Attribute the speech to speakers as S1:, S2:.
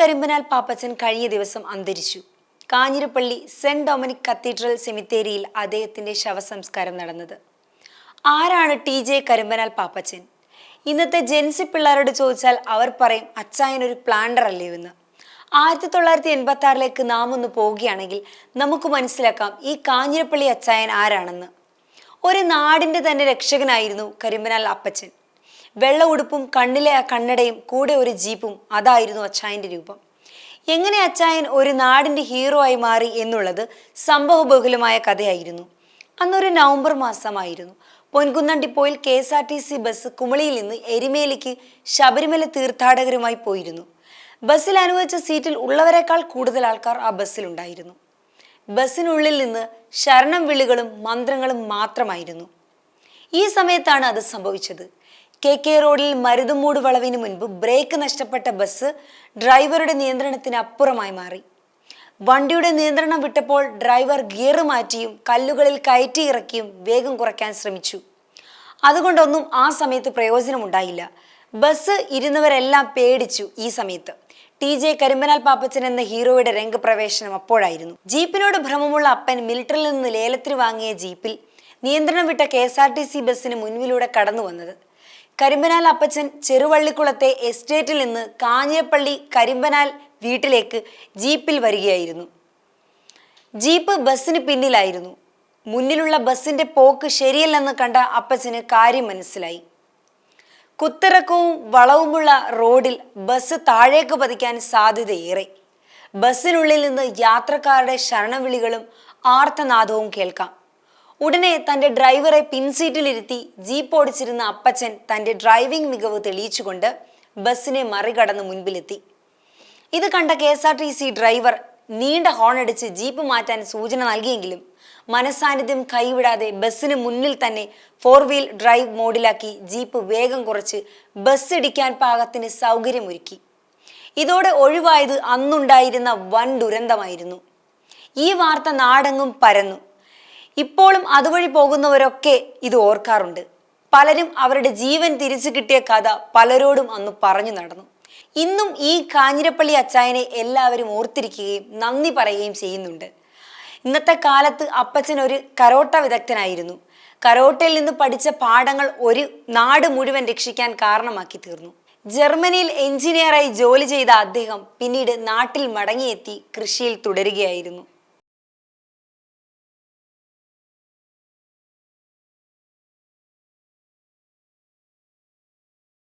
S1: കരിമ്പനാൽ പാപ്പച്ചൻ കഴിഞ്ഞ ദിവസം അന്തരിച്ചു. കാഞ്ഞിരപ്പള്ളി സെന്റ് ഡൊമിനിക് കത്തീഡ്രൽ സെമിത്തേരിയിൽ അദ്ദേഹത്തിന്റെ ശവസംസ്കാരം നടന്നത്. ആരാണ് ടി ജെ കരിമ്പനാൽ പാപ്പച്ചൻ? ഇന്നത്തെ ജെൻസി പിള്ളേരോട് ചോദിച്ചാൽ അവർ പറയും അച്ചായൻ ഒരു പ്ലാന്റർ അല്ലേ എന്ന്. ആയിരത്തി തൊള്ളായിരത്തി എൺപത്തി ആറിലേക്ക് നാം ഒന്ന് പോവുകയാണെങ്കിൽ നമുക്ക് മനസ്സിലാക്കാം ഈ കാഞ്ഞിരപ്പള്ളി അച്ചായൻ ആരാണെന്ന്. ഒരു നാടിന്റെ തന്നെ രക്ഷകനായിരുന്നു കരിമ്പനാൽ അപ്പച്ചൻ. വെള്ള ഉടുപ്പും കണ്ണിലെ ആ കണ്ണടയും കൂടെ ഒരു ജീപ്പും അതായിരുന്നു അച്ചായന്റെ രൂപം. എങ്ങനെ അച്ചായൻ ഒരു നാടിന്റെ ഹീറോ ആയി മാറി എന്നുള്ളത് സംഭവബഹുലമായ കഥയായിരുന്നു. അന്നൊരു നവംബർ മാസമായിരുന്നു. പൊൻകുന്നം ഡിപ്പോയിൽ K S R T C bus കുമളിയിൽ നിന്ന് എരിമേലിക്ക് ശബരിമല തീർത്ഥാടകരുമായി പോയിരുന്നു. ബസ്സിൽ അനുവദിച്ച സീറ്റിൽ ഉള്ളവരെക്കാൾ കൂടുതൽ ആൾക്കാർ ആ ബസ്സിലുണ്ടായിരുന്നു ബസ്സിനുള്ളിൽ നിന്ന് ശരണം വിളികളും മന്ത്രങ്ങളും മാത്രമായിരുന്നു. ഈ സമയത്താണ് അത് സംഭവിച്ചത്. കെ കെ റോഡിൽ മരുതുമൂട് വളവിന് മുൻപ് ബ്രേക്ക് നഷ്ടപ്പെട്ട ബസ് ഡ്രൈവറുടെ നിയന്ത്രണത്തിന് അപ്പുറമായി മാറി. വണ്ടിയുടെ നിയന്ത്രണം വിട്ടപ്പോൾ ഡ്രൈവർ ഗിയർ മാറ്റിയും കല്ലുകളിൽ കയറ്റി ഇറക്കിയും വേഗം കുറയ്ക്കാൻ ശ്രമിച്ചു. അതുകൊണ്ടൊന്നും ആ സമയത്ത് പ്രയോജനമുണ്ടായില്ല. ബസ് ഇരുന്നവരെല്ലാം പേടിച്ചു ഈ സമയത്ത്. ടി ജെ കരിമ്പനാൽ പാപ്പച്ചൻ എന്ന ഹീറോയുടെ രംഗപ്രവേശനം അപ്പോഴായിരുന്നു. ജീപ്പിനോട് ഭ്രമമുള്ള അപ്പൻ മിലിറ്ററിൽ നിന്ന് ലേലത്തിന് വാങ്ങിയ ജീപ്പിൽ നിയന്ത്രണം വിട്ട K S R T C ബസ്സിന് മുൻപിലൂടെ കടന്നു വന്നത് കരിമ്പനാൽ അപ്പച്ചൻ ചെറുവള്ളിക്കുളത്തെ എസ്റ്റേറ്റിൽ നിന്ന് കാഞ്ഞിരപ്പള്ളി കരിമ്പനാൽ വീട്ടിലേക്ക് ജീപ്പിൽ വരികയായിരുന്നു. ജീപ്പ് ബസ്സിന് പിന്നിലായിരുന്നു. മുന്നിലുള്ള ബസ്സിന്റെ പോക്ക് ശരിയല്ലെന്ന് കണ്ട അപ്പച്ചന് കാര്യം മനസ്സിലായി. കുത്തിറക്കവും വളവുമുള്ള റോഡിൽ ബസ് താഴേക്ക് പതിക്കാൻ സാധ്യതയേറെ. ബസ്സിനുള്ളിൽ നിന്ന് യാത്രക്കാരുടെ ശരണവിളികളും ആർത്തനാദവും കേൾക്കാം. ഉടനെ തന്റെ ഡ്രൈവറെ പിൻസീറ്റിലിരുത്തി ജീപ്പ് ഓടിച്ചിരുന്ന അപ്പച്ചൻ തന്റെ ഡ്രൈവിംഗ് മികവ് തെളിയിച്ചുകൊണ്ട് ബസ്സിനെ മറികടന്ന് മുൻപിലെത്തി. ഇത് കണ്ട K S R T C driver നീണ്ട ഹോൺ അടിച്ച് ജീപ്പ് മാറ്റാൻ സൂചന നൽകിയെങ്കിലും മനസാന്നിധ്യം കൈവിടാതെ ബസ്സിന് മുന്നിൽ തന്നെ ഫോർ വീൽ ഡ്രൈവ് മോഡിലാക്കി ജീപ്പ് വേഗം കുറച്ച് ബസ് ഇടിക്കാൻ പാകത്തിന് സൗകര്യമൊരുക്കി. ഇതോടെ ഒഴിവായത് അന്നുണ്ടായിരുന്ന വൻ ദുരന്തമായിരുന്നു. ഈ വാർത്ത നാടെങ്ങും പരന്നു. ഇപ്പോഴും അതുവഴി പോകുന്നവരൊക്കെ ഇത് ഓർക്കാറുണ്ട്. പലരും അവരുടെ ജീവൻ തിരിച്ചു കിട്ടിയ കഥ പലരോടും അന്ന് പറഞ്ഞു നടന്നു. ഇന്നും ഈ കാഞ്ഞിരപ്പള്ളി അച്ചായനെ എല്ലാവരും ഓർത്തിരിക്കുകയും നന്ദി പറയുകയും ചെയ്യുന്നുണ്ട്. ഇന്നത്തെ കാലത്ത് അപ്പച്ചൻ ഒരു കരോട്ട വിദഗ്ധനായിരുന്നു. കരോട്ടയിൽ നിന്ന് പഠിച്ച പാഠങ്ങൾ ഒരു നാട് മുഴുവൻ രക്ഷിക്കാൻ കാരണമാക്കി തീർന്നു. ജർമ്മനിയിൽ എഞ്ചിനീയറായി ജോലി ചെയ്ത അദ്ദേഹം പിന്നീട് നാട്ടിൽ മടങ്ങിയെത്തി കൃഷിയിൽ തുടരുകയായിരുന്നു.